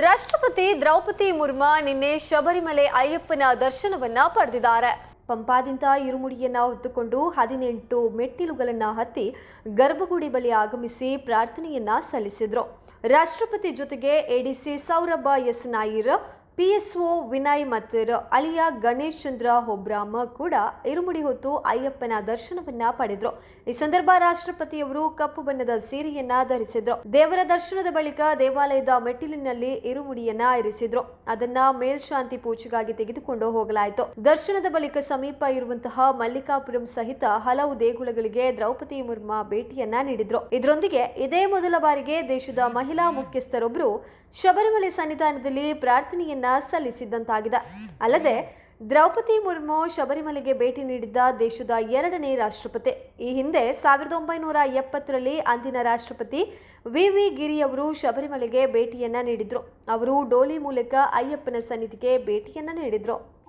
ರಾಷ್ಟ್ರಪತಿ ದ್ರೌಪದಿ ಮುರ್ಮು ನಿನ್ನೆ ಶಬರಿಮಲೆ ಅಯ್ಯಪ್ಪನ ದರ್ಶನವನ್ನ ಪಡೆದಿದ್ದಾರೆ. ಪಂಪಾದಿಂದ ಇರುಮುಡಿಯನ್ನ ಹೊತ್ತುಕೊಂಡು ಹದಿನೆಂಟು ಮೆಟ್ಟಿಲುಗಳನ್ನ ಹತ್ತಿ ಗರ್ಭಗುಡಿ ಬಳಿ ಆಗಮಿಸಿ ಪ್ರಾರ್ಥನೆಯನ್ನ ಸಲ್ಲಿಸಿದ್ರು. ರಾಷ್ಟ್ರಪತಿ ಜೊತೆಗೆ ADC Saurabh S Nair PSO Vinay ಮತ್ತು ಅಳಿಯ ಗಣೇಶ್ ಚಂದ್ರ ಹೊಬ್ರಾಮ ಕೂಡ ಇರುಮುಡಿ ಹೊತ್ತು ಅಯ್ಯಪ್ಪನ ದರ್ಶನವನ್ನ ಪಡೆದ್ರು. ಈ ಸಂದರ್ಭ ರಾಷ್ಟ್ರಪತಿಯವರು ಕಪ್ಪು ಬಣ್ಣದ ಸೀರೆಯನ್ನ ಧರಿಸಿದ್ರು. ದೇವರ ದರ್ಶನದ ಬಳಿಕ ದೇವಾಲಯದ ಮೆಟ್ಟಿಲಿನಲ್ಲಿ ಇರುಮುಡಿಯನ್ನ ಇರಿಸಿದ್ರು. ಅದನ್ನ ಮೇಲ್ಶಾಂತಿ ಪೂಜೆಗಾಗಿ ತೆಗೆದುಕೊಂಡು ಹೋಗಲಾಯಿತು. ದರ್ಶನದ ಬಳಿಕ ಸಮೀಪ ಇರುವಂತಹ ಮಲ್ಲಿಕಾಪುರಂ ಸಹಿತ ಹಲವು ದೇಗುಲಗಳಿಗೆ ದ್ರೌಪದಿ ಮುರ್ಮ ಭೇಟಿಯನ್ನ ನೀಡಿದ್ರು. ಇದರೊಂದಿಗೆ ಇದೇ ಮೊದಲ ಬಾರಿಗೆ ದೇಶದ ಮಹಿಳಾ ಮುಖ್ಯಸ್ಥರೊಬ್ಬರು ಶಬರಿಮಲೆ ಸನ್ನಿಧಾನದಲ್ಲಿ ಪ್ರಾರ್ಥನೆಯನ್ನ ಸಲ್ಲಿಸಿದ್ದಂತಾಗಿದೆ ಅಲ್ಲದೆ, ದ್ರೌಪದಿ ಮುರ್ಮು ಶಬರಿಮಲೆಗೆ ಭೇಟಿ ನೀಡಿದ್ದ ದೇಶದ ಎರಡನೇ ರಾಷ್ಟ್ರಪತಿ. ಈ ಹಿಂದೆ ಸಾವಿರದ ಒಂಬೈನೂರ ಎಪ್ಪತ್ತರಲ್ಲಿ ಅಂದಿನ ರಾಷ್ಟ್ರಪತಿ ವಿ. ವಿ. ಗಿರಿ ಅವರು ಶಬರಿಮಲೆಗೆ ಭೇಟಿಯನ್ನ ನೀಡಿದ್ರು. ಅವರು ಡೋಲಿ ಮೂಲಕ ಅಯ್ಯಪ್ಪನ ಸನ್ನಿಧಿಗೆ ಭೇಟಿಯನ್ನ ನೀಡಿದ್ರು.